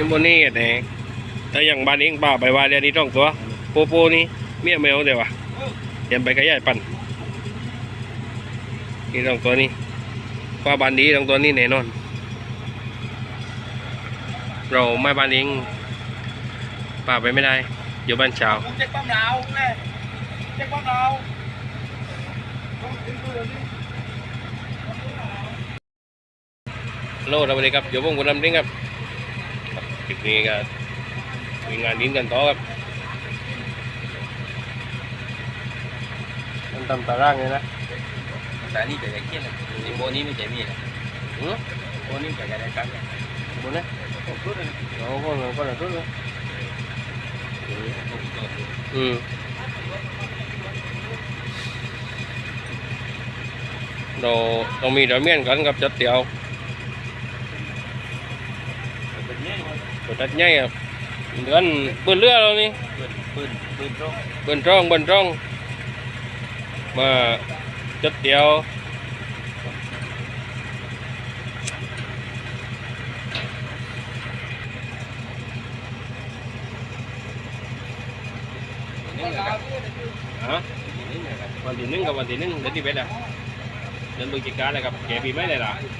นี่บนนี่กันแหงแต่อย่างบ้านเองป้าไปว่าเรียนนี้ต้องตัวโปโปนี่เมียแมวเดี๋ยววะเตรียมไปกระยายปั่นนี่ต้องตัวนี้ว่าบ้านนี้ต้องตัวนี้แน่นอน เราไม่บ้านเองป้าไปไม่ได้อยู่บ้านชาวผมเช็คความหนาวแม่เช็คความหนาวโลดสวัสดีครับเดี๋ยวผมกดนำดิ้งครับ ครับคลิปนี้ก็มีงานดิ้นกันต่อครับมันทำตารางเลยนะแต่นี่จะใหญ่เกี้ยนเลยนี่โบนี้ไม่ใช่มีนะอืมโบนี้จะใหญ่ได้กันเลยบนนี้เราคนเราคนละทุกเลยอืมเราต้องมีดอกเมียนกันกับจัดเตียว เป็นเนี่ย ตัวจัดใหญ่ครับเดือนเปื้อนเรือเรานี่ปืนปืนปืนตรงเบิ้นร่องเบิ้นร่องมาจัดเดียวฮะวันที่หนึ่งกับวันที่หนึ่งเดือนที่เบ็ดอะเดือนพฤศจิกาเลยครับแกปีไม่ได้ละปีไม่นี่ในยึดต้องทำวันหรอ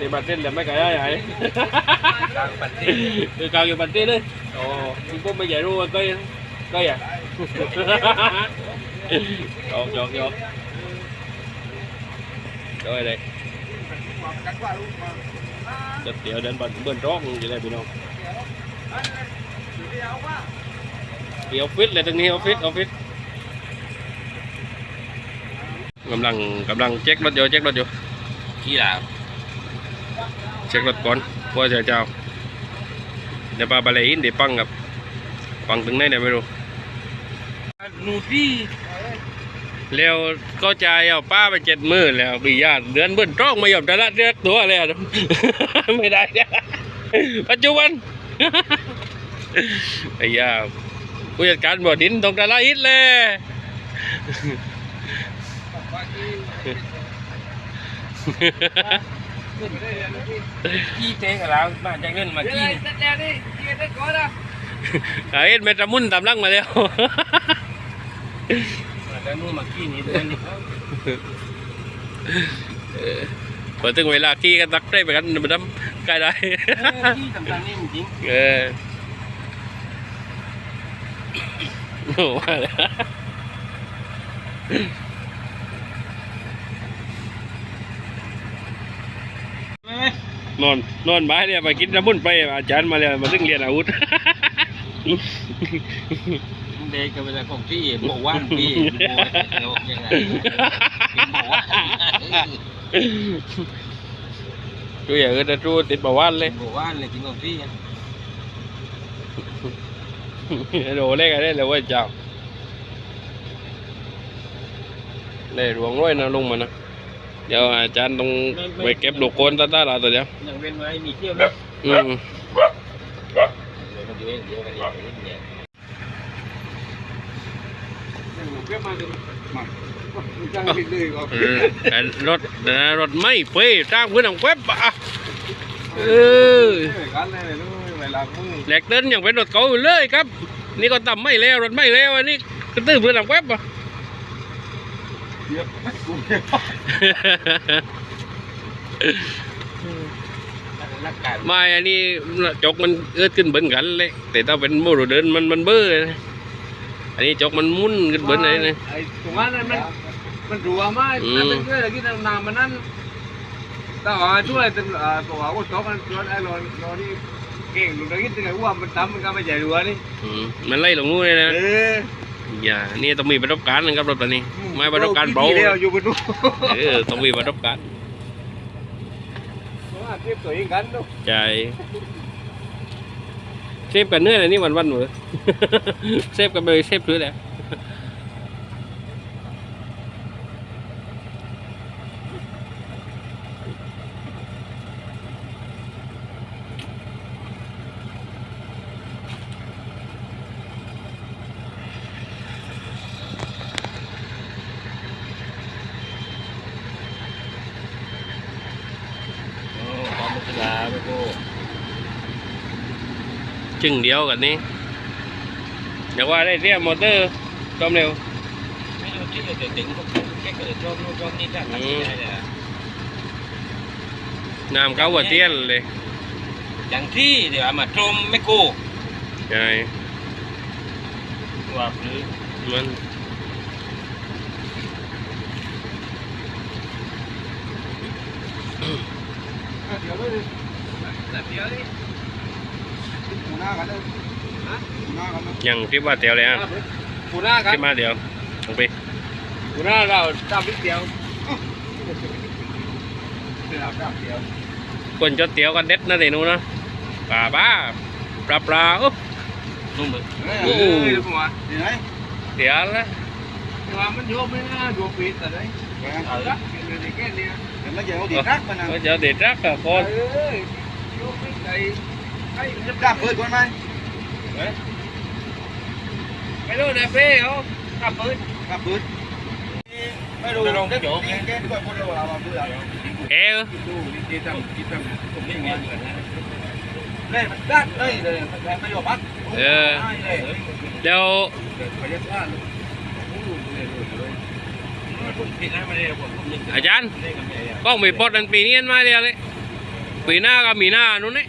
ต่เบียร์กัดตกนะเพื่อนมากเนี่ยคนที่ทำไม่เจ็บก็เปิดนิดนี่นะแต่บัตรเต้นแล้วไม่กล้าใหญ่กลางปันที่คือกาวอยู่บันเต้เลยโอ้คุณพวกไม่ใหญ่รู้ว่าก็ก็อย่าหยอกหยอกหยอกโดยเลยจะเตี๋ยวเดินบันเบิ้ลร้องอยู่เลยพี่น้องมีออฟฟิศเลยตรงนี้ออฟฟิศออฟฟิศกำลังกำลังเช็ครถอยู่เช็ครถอยู่ขี้หลา เช็ครถก่อนเพราะจะเจ้าเดี๋ยวปลาบาเลยอินเดี๋ยวปังกับปังถึงไหนเนี่ยไม่รู้นูที่แล้วก็จ่ายเอาป้าไปเจ็ดหมื่นแล้วปีญาติเดือนเบิ้นตร้องไม่ยอมแต่ละเดือนตัวเลยอะไม่ได้เนี่ยปัจจุบันไอ้ยาผู้จัดการบ่อดินตรงตะละอิดเลย ขึ้นขี้เจ๊กับเรามาจากเล่นมาขี้ไอ้เมตามุนตามลังมาแล้วมาจากนู่นมาขี้นี่เดือนนี้พอถึงเวลาขี้กันตักได้ไปกันมันทำใกล้ได้ขี้สำคัญนี่จริงเออโอ้ว่าแล้ว นอนนอนบ้านเนี่ยไปกินน้ำมุนไปอาจารย์มาแล้วมาถึงเรียนอาวุธเด็กก็เป็นของที่บอกว่านพี่บอกยังไงบอกว่าช่วยอย่าเออจะรู้ติดประวันเลยบอกว่านเลยจริงของพี่โดเล็กอะไรเลยเว่าเจ้าได้หลวงร้อยนะลุงมานะ เดี๋ยวอาจารย์ต้องไปเก็บลูกโคนตาตาเราตัวเดียวยังเว้นไว้มีเที่ยวนะอืมเดี๋ยวมันเดี๋ยวเดี๋ยวกันเดี๋ยวเนี่ยเออแต่รถแต่รถไม่เป้จ้างเพื่อนของเว็บอะเออแหลกเดินอย่างเป็นรถเก่าอยู่เลยครับ นี่ก็ต่ำไม่แล้วรถไม่แล้วอันนี้กระตื้อเพื่อนของเว็บอะ นักการไม่อันนี้จกมันเอื้อขึ้นเบิ้นกันเลย แต่ถ้าเป็นโมโรเดินมันมันเบ้อเลยนะอันนี้จกมันมุนขึ้นเบิ้นเลยนะไอ้ตรงนั้นมันมันรัวมากอืมถ้าเป็นช่วยอะไรที่นานๆมันนั่นแต่ว่าช่วยเป็นอ่าตัวว่าตกมันรถไอ้รถรถนี่เก่งลุงได้ยินถึงไอ้ว่ามันทำมันก็ไม่ใหญ่รัวนี่อืมมันไล่ลงนู้นเลยนะเอออย่านี่ต้องมีประสบการณ์นะครับรถตัวนี้ ไม่ประสบการณ์เบาดีแล้วอยู่บนนู้นเออต้องมีประสบการณ์เทียบตัวเองกันเนาะใจเซฟกันเนื้ออะไรนี่วันวันๆเหมือนเซฟกันไปเซฟซื้อแหละ โอ้ความมุกดา ไปโก้จึงเดียวกันนี่อย่าว่าได้เรียกมอเตอร์จอมเร็วไม่รู้ที่จะถึงก็แค่เกิดช่วงนู้นช่วงนี้ะทำยังไงเนี่ยน้ำเขาว่าเตี้ยนเลย อย่างที่เดี๋ยวมาตรมไม่ก้ใช่ว่าหรือมันเดี๋ยวเล ยแต่เดี๋ยวนี่ปูหน้ากันเลยฮะปูหน้ากันเลยยังที่ว่าเตียวเลยอะปูหน้ากันที่มาเดียวลงไปปูหน้าเราจับนิดเดียวเราจับเดียวคนจดเตียวกันเด็ดนะเดนูนะปลาบ้าปลาปลาอุ๊บนุ่มเลยโอ้ยผมว่าเดี๋ยวไหนเตียวแล้วว่ามันโยกไม่น่าโยกปิดแต่ไหนเอาละเป็นอะไรแค่เนี้ยเห็นแล้วเดี๋ยวดีรักมันนะก็จะเด็ดรักกับคเอนอ โยกไม่ใจไอ้จะดับเปิดก่อนไหมไม่รู้นะเป้เขาขับปืนดับเปิดไม่รู้ลงได้โยกแกด้วยคนเราเราเบื่อเอ้ยดูนี่ที่ทำที่ทำผมไม่เงี้ยเหมือนนะเล่นมันดัดเลยเลยไม่ยอมพักเออเลยเดี๋ยวขยันว่าลูกผิดนะไม่ได้ผมผมนึกอาจารย์เล่นกับแม่กล้องมีปอดอันปีนี้อันมาเดียวเลย ปีหน้าก็มีหน้านู้นนี่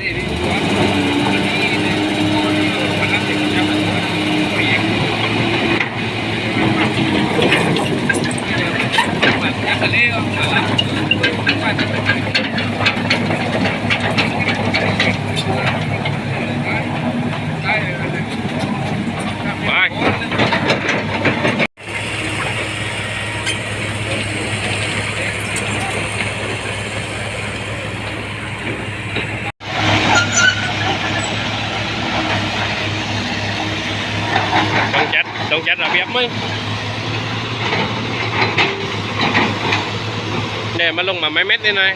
นี่นี่ตัวนี่วันนั้นเด็กจะมาตัวเองมันจะทะเลอะได้เลย ไป ต้องจัดต้องจัดระเบี ยบมั้ยเนี่ยมันลงมาไม่เม็ดนี่น่อย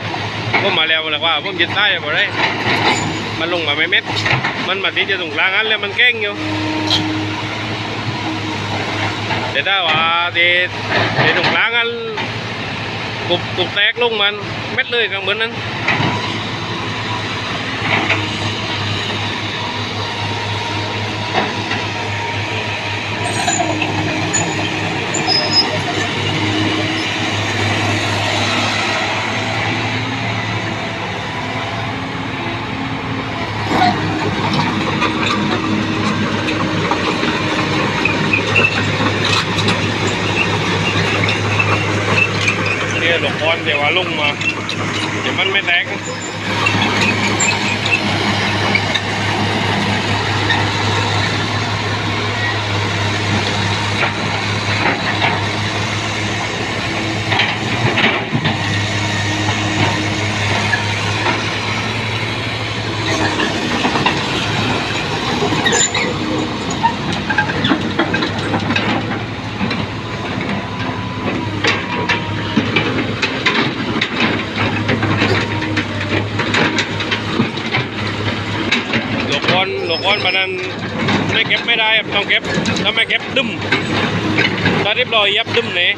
ผมมาแล้วแล้วว่าผมยึดใต้บ่ได้มันลงมาไม่เม็ด มันมาที่จะตรงกลางอันแล้วมันแก้งอยู่แต่ถ้าว่าที่ที่ตรงกลางอันกุบกุบแตกลงมันเม็ดเลยก็เหมือนนั้น หลบคอนเดี๋ยวว่าลงมา เดี๋ยวมันไม่แตกหลบค อนบันมานั้นไม่เก็บไม่ได้ครับต้องเก็บแล้วไม่เก็บดึมถ้าเรียบร้อยยับดึมเนี่ย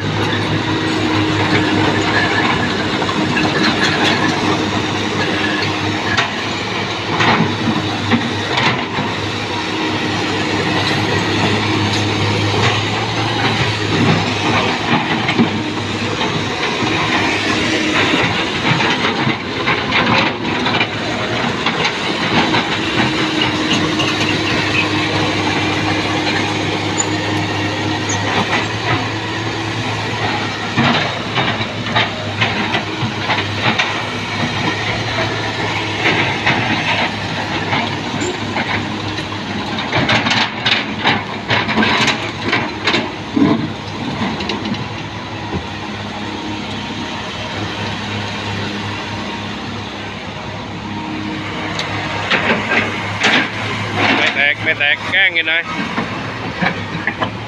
กแกล้งยังไง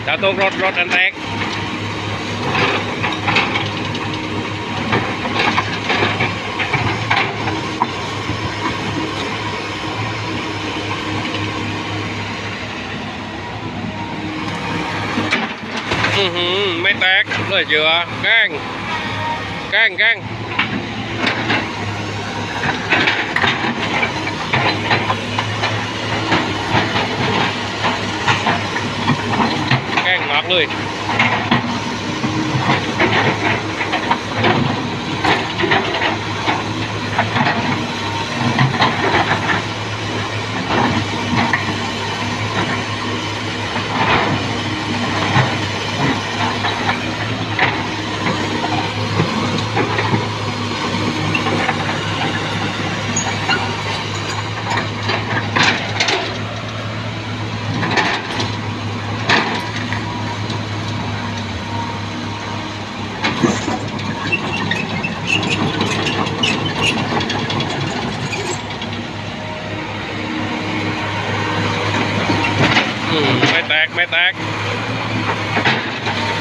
ถ้าตกรถรถอันแตกอือหือไม่แตกเลยเจือแกล้งแกล้งแกล้ง แก้งมากเลย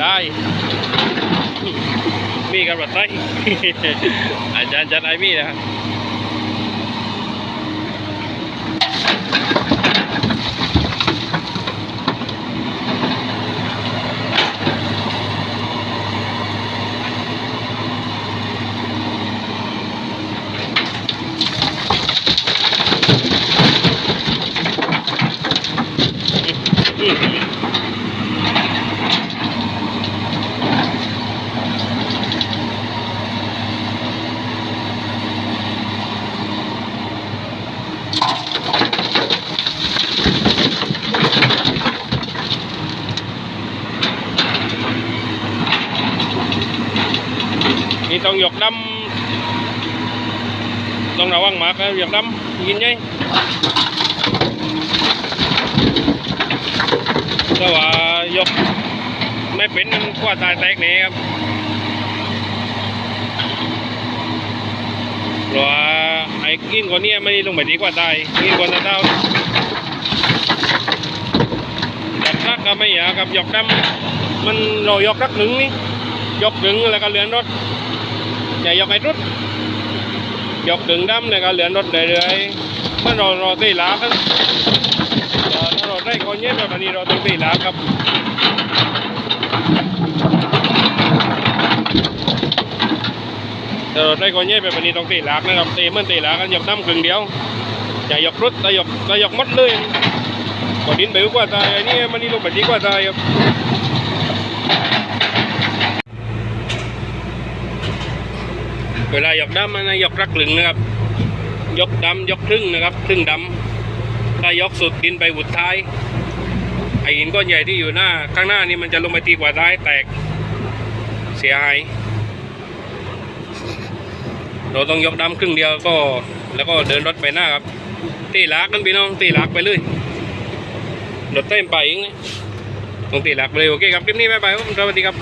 ได้มีกันอือหือได้มีได้ มีกันแบบไหนอาจารย์จัดไอ้มีนะครับ นี่ต้องหยกดำต้องระวังมากนะหยกดำยินไงถ้าว่ายกไม่เป็นกว่าตายแตกนี่ครับเพราะว่าไอ้กินคนนี้ไม่ลงไปดีกว่าตายกินคนตาเต้าจับรักก็ไม่อยากกับหยกดำมันเรายกรักหนึ่งนี่ยกดึงแล้วก็เลื่อนรถ อย่ยกให้รุดยกถึงดำเลยก็เหลือรถเรื่อยๆมื่อรอเราตีลาครับถ้ารอได้คนเย็นเบาตนนี้ราต้องตีลาครับถ้าราได้คนเย็นไบวันนี้ต้องตีลากนะครับตีเมื่อตีลากันยกน้ำครึ่งเดียวอย่ยกรุดแต่ยกแต่ยกมัดเลยก่อนดินไปกว่าตายอันี่มันนี่ลงไปดีกว่าตายครับ เวลายกดำมันะยกรักคลึงนะครับ ยกดำยกครึ่งนะครับครึ่งดำถ้ายกสุดดินไปหุดท้ายไอหินก้อนใหญ่ที่อยู่หน้า ข้างหน้านี่มันจะลงไปตีกว่าท้ายแตกเสียหายเราต้องยกดำครึ่งเดียวก็ แล้วก็เดินรถไปหน้าครับตีหลักกันพี่น้องตีหลักไปเลยรถเต้นไปเองนะต้องตีหลักไปเลยโอเคครับคลิปนี้บ๊ายบายครับสวัสดีครับ